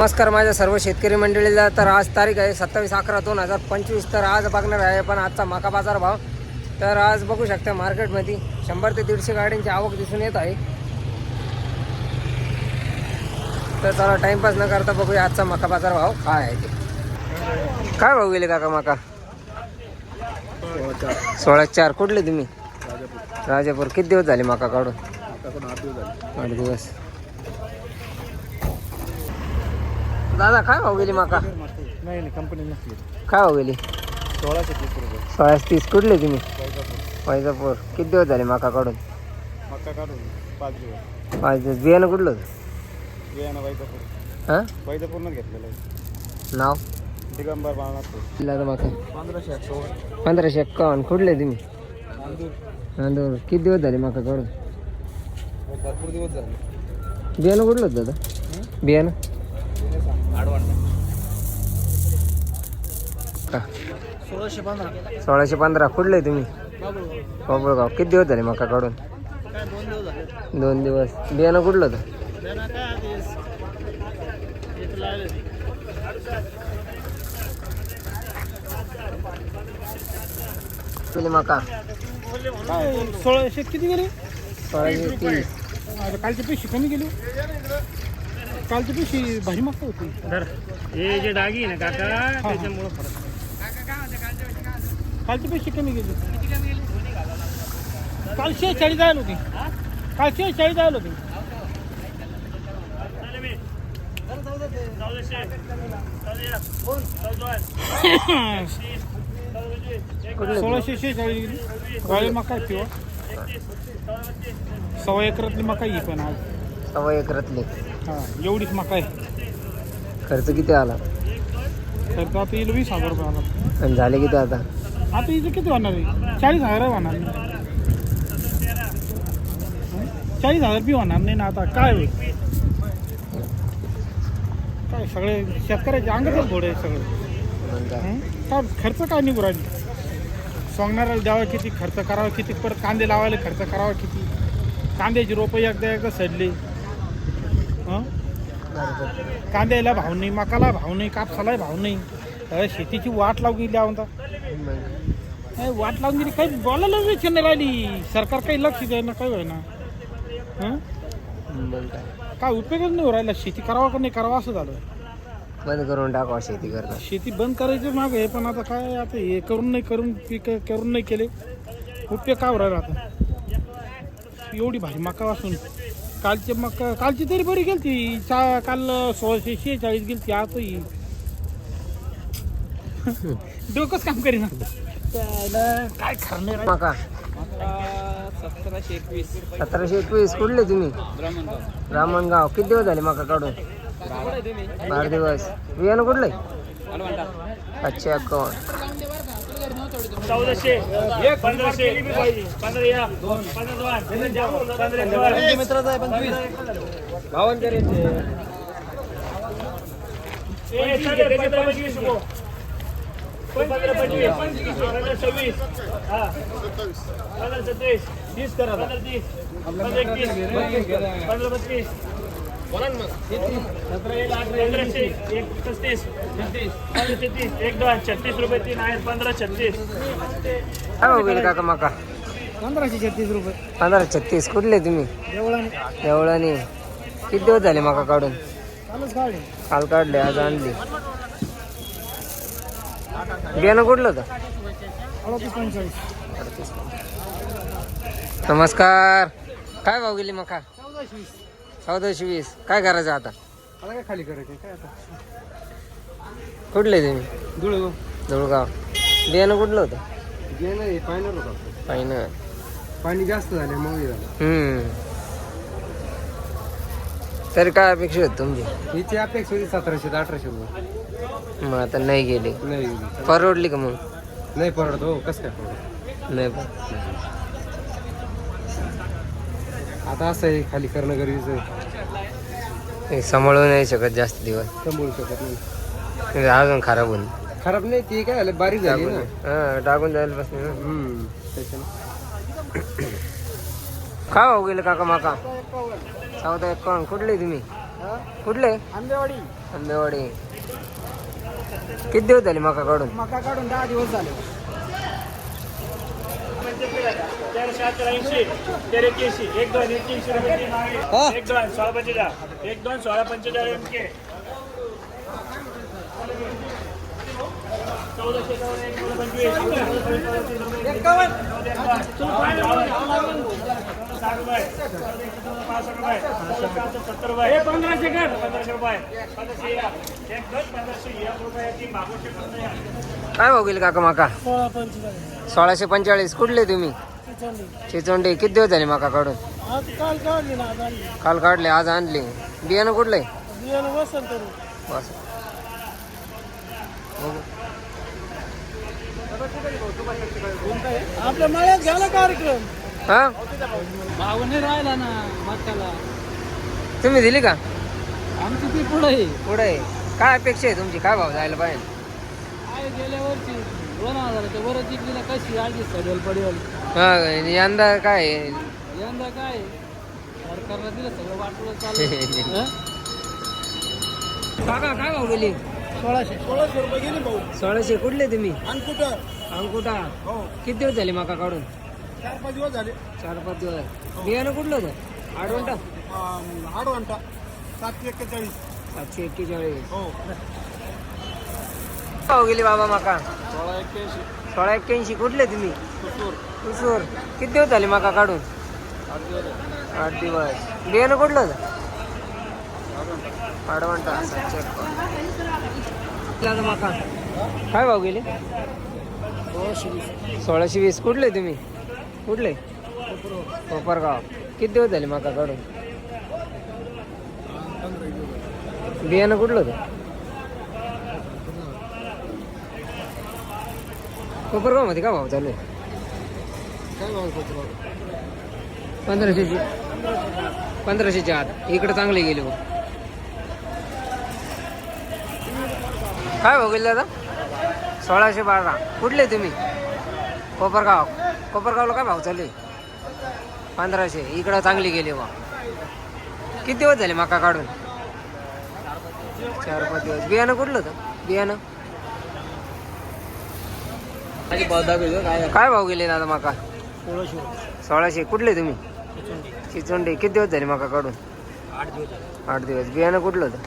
नमस्कार माझ्या सर्व शेतकरी मंडळीला. तर आज तारीख आहे सत्तावीस अकरा दोन हजार पंचवीस. तर आज बघणार आहे पण आजचा मका बाजार भाव. तर आज बघू शकता मार्केटमध्ये शंभर ते दीडशे गाड्यांची आवक दिसून येत आहे. तर चला टाइमपास न करता बघूया आजचा मका बाजार भाव काय आहे ते. काय भाऊ गेले काका मका? सोळा चार. कुठले तुम्ही? राजापूर. किती दिवस झाले मका काढून? आठ दिवस. दादा काय भाव गेली माका? नाही नाही कंपनी नसली. काय भाव गेली? सोळाशे तीस रुपये. सोळाशे तीस. कुठले तुम्ही? वैजापूर. किती दिवस झाले माका काढून काढून पाच दिवस. पाच दिवस. बियाणं कुठलं? होतं बियाणं वैजापूर. हां? वैजापूरनंच घेतलेलं आहे. नाव? दिगंबर जिल्हा माका. पंधराशे सोळा पंधराशे एक्कावन्न. कुठले तुम्ही? नांदूर. किती दिवस झाले माका काढून भरपूर दिवस झाले. बियाणं कुठलं होतं दादा? बियाणं? का? सोळाशे पंधरा. सोळाशे पंधरा. कुठले तुम्ही? बाबुळगाव. किती दिवस झाले मका काढून काय दोन दिवस झाले. दोन दिवस. बियाणं कुठलं होतं? केली मका? सोळाशे किती गेले? सोळाशे तीस. आता कालची पैसे कमी गेले. कालची पैसे भारी मक्का होती. हे जे डागी आहे ना काका त्याच्यामुळं फरक कालचे पैसे कमी गेले काल? शेहेचाळीस जायला होती. काल शेहेचाळीस जायला होती. सोळाशे शेहेचाळीस गेली. वाळे मका आहे किंवा सव्वा एकरातली मका ही पण आज. सव्वा एकरातले. हा एवढीच मका आहे. खर्च किती आला? तर आता येईल वीस हजार रुपये आला. आणि झाले किती आता? आता इथे किती होणार आहे? चाळीस हजार होणार नाही चाळीस हजार बी होणार नाही ना आता काय होईल? काय सगळे शेतकऱ्याचे अंगातच घोडे सगळे. काय खर्च काय निघू राहिली? सोंगणाऱ्याला द्यावा किती खर्च करावा किती परत कांदे लावायला खर्च करावा किती? कांद्याची रोपं एकदा एकदा सडली. कांद्याला भाव नाही मकाला भाव नाही कापसालाही भाव नाही. शेतीची वाट लावून काय वाट लावून गेली काही बोलायला विचार नाही राहिली. सरकार काही लक्ष द्यायला काय होईना. हं? काय उपयोगच नाही हो राहिला शेती करावा का नाही करावा असं झालं. बंद करून टाकावा शेती करणं शेती बंद करायची माग आहे पण आता काय आता हे करून नाही करून पीक करून नाही केले. उपयोग काय राहिला आता? एवढी भारी मका वासून कालचे मका कालची तरी बरी गेली ती चा काल सोळाशे शेहेचाळीस गेली ती आता ही डोकंच काम करीना. काय खरं. मका. सतराशे एकवीस. सतराशे एकवीस कुठले तुम्ही? ब्राह्मणगाव. किती दिवस झाले मका काढून? बारा दिवस. बियाणं कुठले? अच्छा ए, चालेल, त्याच्यात पंचवीस नको. पंधरा पंचवीस पंधरा सव्वीस हा पंधरा सत्तावीस तीस करा पंधरा तीस पंधरा एकतीस पंधरा बत्तीस पंधराशे एक पस्तीस पंधरा छत्तीस एक दोन छत्तीस रुपये. तीन आहेत पंधरा छत्तीस काय भाव गेले काका मका पंधराशे छत्तीस रुपये पंधरा छत्तीस कुठले तुम्ही एवढा एवढं किती दिवस झाले मका काढून? काल काढले आज आणली. बियाणं कुठलं होतं? नमस्कार. काय भाव गेली मका चौदाशे वीस. काय करायचं आता? काय खाली करायचं काय आता कुठले तुम्ही? धुळे धुळगाव. बियाणं कुठलं होतं? हे फायनल होता. पाणी जास्त झाले मग झालं. तरी काय अपेक्षा होती तुमची? हिची अपेक्षा होती सतराशे ते अठराशे रुपये मग आता नाही गेली. नाही परवडली का मग? नाही परवडत हो कसं काय परवडत? नाही पण आता असं आहे खाली करणं गरजेचं आहे. हे सांभाळू नाही शकत जास्त दिवस. सांभाळू शकत नाही. अजून खराब होईल. खराब नाही ती काय झालं बारीक झाली ना. हा टाकून जायला हम्म त्याच्यानं. काय भाऊ गेले काका माका? चौदा एकावन्न कुठले तुम्ही? कुठले? आंबेवाडी. आंबेवाडी. किती दिवस झाले मका काढून? मका काढून दहा दिवस झाले. एक दोन एक्क्याऐंशी रुपये. एक दोन सोळा पंचेचाळ एक दोन सोळा पंचेचाळ एम के चौदाशे साठ रुपये. पासष्ट रुपये. सत्तर रुपये पंधराशे कर. पंधराशे रुपये. पंधराशे एक पंधराशे एक रुपयाची मागू शकत नाही काय गेली काका मका? सोळाशे पंचेचाळीस. कुठले तुम्ही? चिचोंडी. किती दिवस झाले मका काढून काल काढली आज आणली. बियाणं बघू. आपल्या मळ्यात झाला कार्यक्रम. हा? भाव नाही राहिला ना मक्काला तुम्ही दिली का? आमची ती पुढे आहे. पुढे काय अपेक्षा आहे तुमची? काय भाव जायला पाहिजे? काय गेल्या वर्षी दोन हजाराच्या जिंकलीला कशी आली सडेल पडेल. हा यंदा काय आहे? यंदा काय सरकारला दिलं सगळं वाटलं चालू. काका काय भाव गेली? सोळाशे. सोळाशे रुपये गेली भाऊ. सोळाशे कुठले तुम्ही? आणि कुठं अंकुटा हो. किती दिवस झाले मका काढून? चार पाच दिवस झाले. चार पाच दिवस. बियाणं कुठलं होतं? आडवंटा? आठ घंटा सातशे एक्केचाळीस. सातशे एक्केचाळीस. हो. भाव गेली बाबा मका. सोळा एक्क्याऐंशी. सोळा एक्क्याऐंशी. कुठले तुम्ही? कुसूर. कुसूर. किती दिवस झाले मका काढून? आठ दिवस आठ बियाणं कुठलं होतं? सातशे. मका. काय भाव गेले? सोळाशे वीस. कुठले तुम्ही? कुठले? कोपरगाव. किती दिवस झाले मका काढून? बियाणं कुठलं होतं? कोपरगावमध्ये का भाव चालू आहे? पंधराशेची. पंधराशेच्या आत. इकडे चांगले गेले बघ. काय भाव गेले दादा? सोळाशे बारा. कुठले तुम्ही? कोपरगाव. कोपरगावला काय भाव चालू आहे पंधराशे. इकडं चांगली गेली बा किती दिवस झाले मका काढून? चार पाच दिवस. बियाणं कुठलं होतं? बियाणं? काय भाव गेले दादा मका? सोळाशे. कुठले तुम्ही? चिचोंडे. किती दिवस झाले मका काढून? आठ दिवस आठ दिवस. बियाणं कुठलं होतं?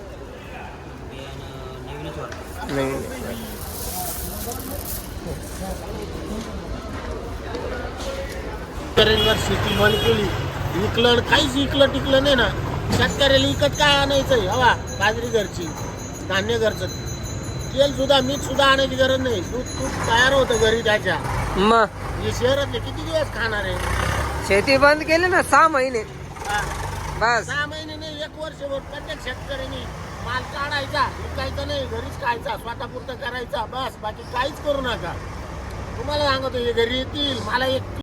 शेतकऱ्यांवर शेती बंद केली विकलं काहीच विकलं टिकलं नाही ना. शेतकऱ्याला विकत काय आणायचंय हवा बाजरी घरची धान्य घरचं. तेल सुद्धा मीठ सुद्धा आणायची गरज नाही. दूध तूप तयार होतं घरी त्याच्या. मग हे शहरातले किती दिवस खाणार आहे? शेती बंद केली ना सहा महिने. हा. बस. सहा महिने नाही एक वर्षभर प्रत्येक शेतकऱ्यांनी माल काढायचा विकायचा नाही घरीच खायचा स्वतःपुरतं करायचा बस. बाकी काहीच करू नका. तुम्हाला सांगतो हे घरी येतील मला एक